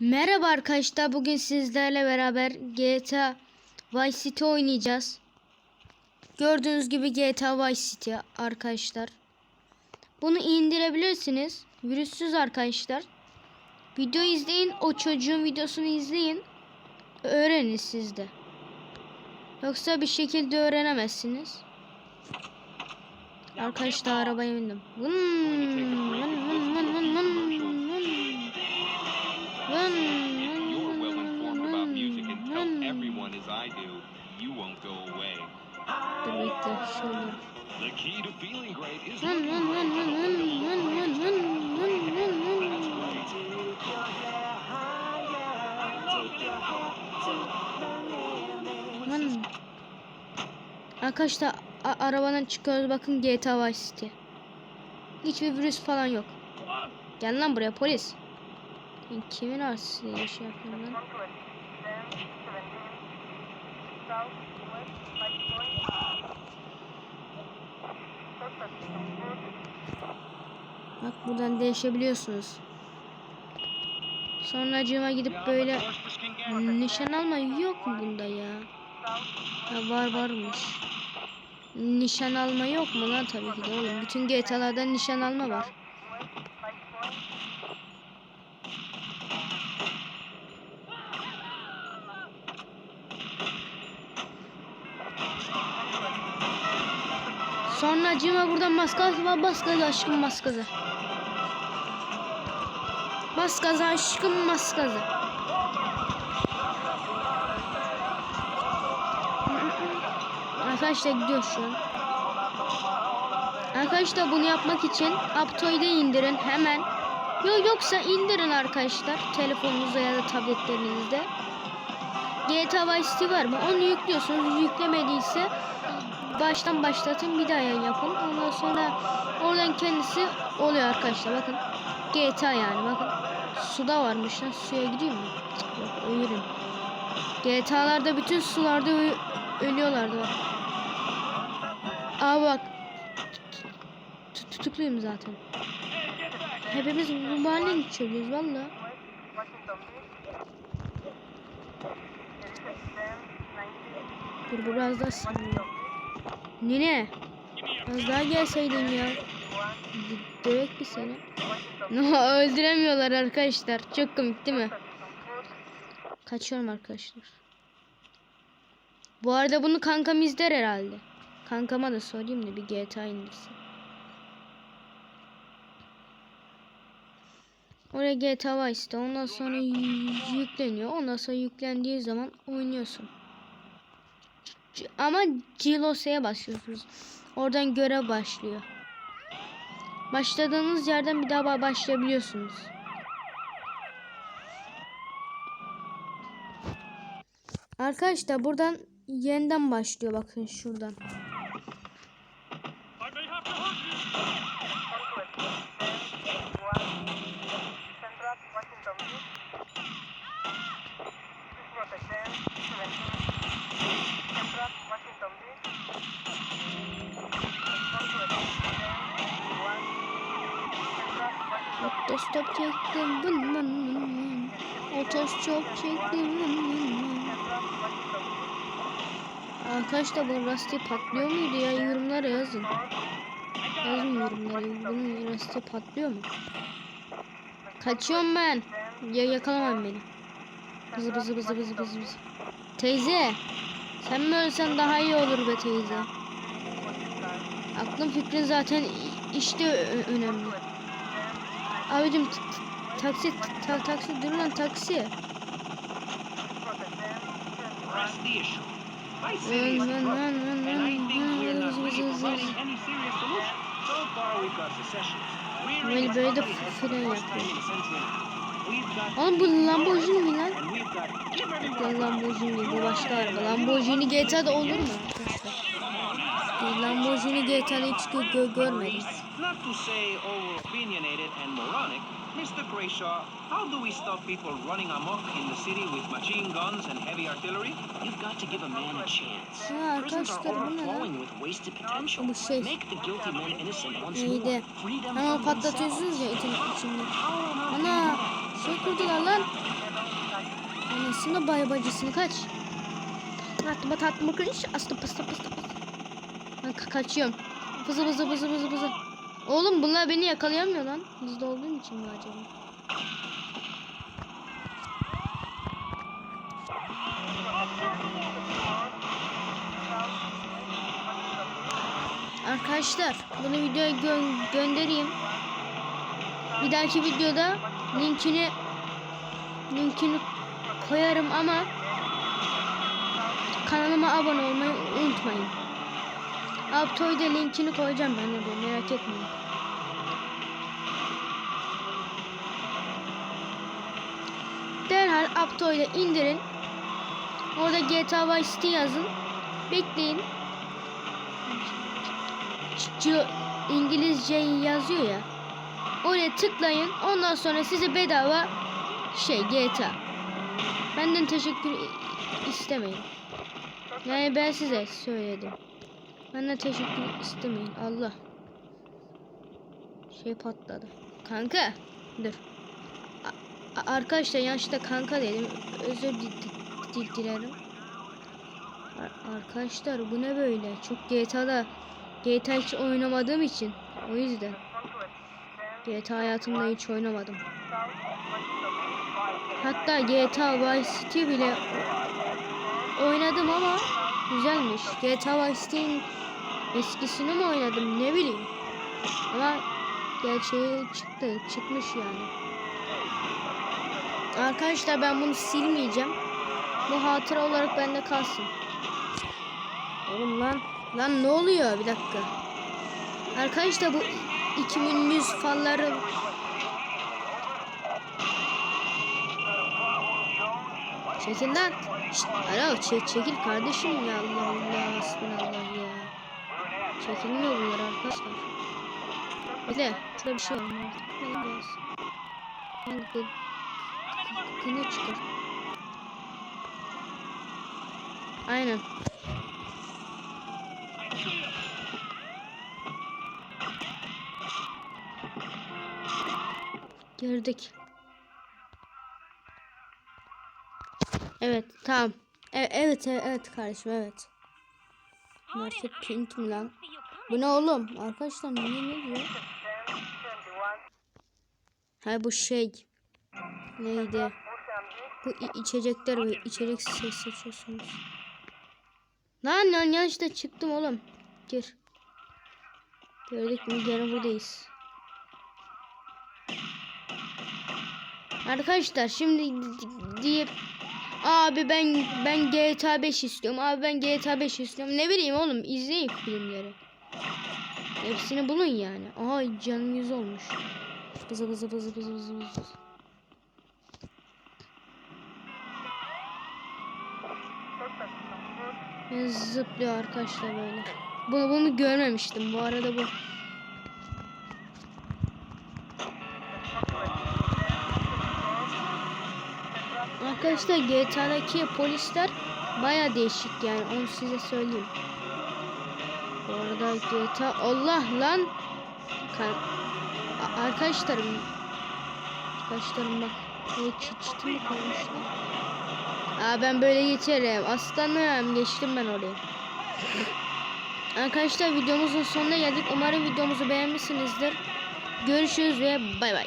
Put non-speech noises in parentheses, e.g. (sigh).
Merhaba arkadaşlar. Bugün sizlerle beraber GTA Vice City oynayacağız. Gördüğünüz gibi GTA Vice City arkadaşlar. Bunu indirebilirsiniz. Virüssüz arkadaşlar. Video izleyin. O çocuğun videosunu izleyin. Öğrenin siz de. Yoksa bir şekilde öğrenemezsiniz. Arkadaşlar arabaya bindim. Vın if you're well informed about music and tell everyone as I do, you won't go away. The key to feeling great is Arkadaşlar arabadan çıkıyoruz bakın GTA Vice City. Hiçbir virüs falan yok. Gel lan buraya polis. Kimin arsasıyla iş yapıyorum lan? Bak buradan değişebiliyorsunuz. Sonra cıma gidip böyle nişan alma yok mu bunda ya? Ya var varmış. Nişan alma yok mu lan tabii ki de oğlum. Bütün GTA'larda nişan alma var. Sonra cıma buradan maskaz var. Bas gaza aşkım. Bas gaza aşkım bas gaza. Arkadaşlar gidiyor şu an. Arkadaşlar bunu yapmak için Aptoi'de indirin hemen. Yok yoksa indirin arkadaşlar telefonunuzda ya da tabletlerinizde. GTA Vice City var mı? Onu yüklüyorsunuz. Yüklemediyse baştan başlatın bir daha yayın yapın. Ondan sonra oradan kendisi oluyor arkadaşlar. Bakın GTA yani bakın. Suda varmış lan. Suya gireyim mi? Yok ölürüm. GTA'larda bütün sularda ölüyorlardı bak. Aa bak. Tut- Tutukluyum zaten. Hepimiz bu mahallenin içeriyiz valla. Dur biraz daha sınırlı. Nine. Az daha gelseydin ya. Dövek bir seni. (laughs) Öldüremiyorlar arkadaşlar. Çok komik değil mi? Kaçıyorum arkadaşlar. Bu arada bunu kankam izler herhalde. Kankama da sorayım da bir GTA indirsin. Oraya GTA Vice'de ondan sonra yükleniyor. Ondan sonra yüklendiği zaman oynuyorsun. Ama Cilosa'ya başlıyorsunuz. Oradan görev başlıyor. Başladığınız yerden bir daha ba- başlayabiliyorsunuz. Arkadaşlar buradan yeniden başlıyor bakın şuradan protección, prevención, contra Washington Otuz bunun Otuz top çektim bunun Arkadaşlar bu rasti patlıyor muydu ya? Yorumlara yazın. Yazın yorumlara bunun rasti patlıyor mu? Kaçıyorum ben. Ya yakalamam beni. Bızı bızı bızı bızı bızı bızı. Teyze. Sen mi ölsen daha iyi olur be teyze. Aklın fikrin zaten işte önemli. Abicim taksi ta taksi durun lan taksi. Run run run run run. Böyle böyle de fren yapıyor. Oğlum bu Lamborghini mi lan? Lan Lamborghini bu başka araba. Lamborghini GTA'da olur mu? Bir Lamborghini GTA'da hiç gö- gö- görmedim. Mr. Grayshaw, how do we stop people running amok in the city with machine guns and heavy artillery? You've got to give a man a chance. Ha Prisons are overflowing with wasted potential. Şey. Make the guilty men innocent once more. Free them Ama patlatıyorsunuz ya itin içinde. Ana şey kurdular lan. Anasını bay bacısını kaç. Atma tatma kırış. Aslı pıstı pıstı pıstı. Ben ka- kaçıyorum. Bızı bızı bızı bızı bızı. Oğlum bunlar beni yakalayamıyor lan. Hızlı olduğum için mi acaba? Arkadaşlar bunu videoya gö- göndereyim. Bir dahaki videoda linkini linkini koyarım ama kanalıma abone olmayı unutmayın. Aptoy'da linkini koyacağım ben oraya merak etmeyin. Derhal Aptoy'da indirin. Orada GTA Vice City yazın. Bekleyin. İngilizce yazıyor ya. Oraya tıklayın. Ondan sonra size bedava şey GTA. Benden teşekkür istemeyin. Yani ben size söyledim. Benden teşekkür istemeyin. Allah. Şey patladı. Kanka. Dur. A- arkadaşlar yanlışlıkla kanka dedim. Özür di- di- di- dilerim. Ar- arkadaşlar bu ne böyle? Çok GTA'da GTA hiç oynamadığım için. O yüzden. GTA hayatımda hiç oynamadım. Hatta GTA Vice City bile oynadım ama güzelmiş. GTA Vice City'nin eskisini mi oynadım ne bileyim. Ama gerçeği çıktı, çıkmış yani. Arkadaşlar ben bunu silmeyeceğim. Bu hatıra olarak bende kalsın. Oğlum lan, lan ne oluyor bir dakika. Arkadaşlar bu 2100 falları Çekil lan. Şşt, alo çek, çekil kardeşim ya Allah Allah hasbinallah ya. Çekilmiyor bunlar arkadaşlar. Bekle. Şurada bir şey var. Ne de kını çıkar. Aynen. Gördük. Evet tamam. E- evet evet, evet kardeşim evet. Market pink mi lan? Bu ne oğlum? Arkadaşlar ne ne diyor? Ha bu şey. Neydi? Bu içecekler ve içecek ses seçiyorsunuz. Lan lan yanlışlıkla çıktım oğlum. Gir. Gördük mü? Gene buradayız. Arkadaşlar şimdi d- deyip abi ben ben GTA 5 istiyorum. Abi ben GTA 5 istiyorum. Ne bileyim oğlum izleyin filmleri. Hepsini bulun yani. Aha canım yüz olmuş. Bızı bızı bızı bızı bızı bızı. Zıplıyor arkadaşlar böyle. Bunu, bunu görmemiştim bu arada bu. Arkadaşlar GTA'daki polisler baya değişik yani onu size söyleyeyim. Bu arada GTA Allah lan Kan... A- arkadaşlarım arkadaşlarım bak çıt çıtı mı koymuşlar? Aa ben böyle geçerim. Aslanım geçtim ben oraya. Arkadaşlar videomuzun sonuna geldik. Umarım videomuzu beğenmişsinizdir. Görüşürüz ve bay bay.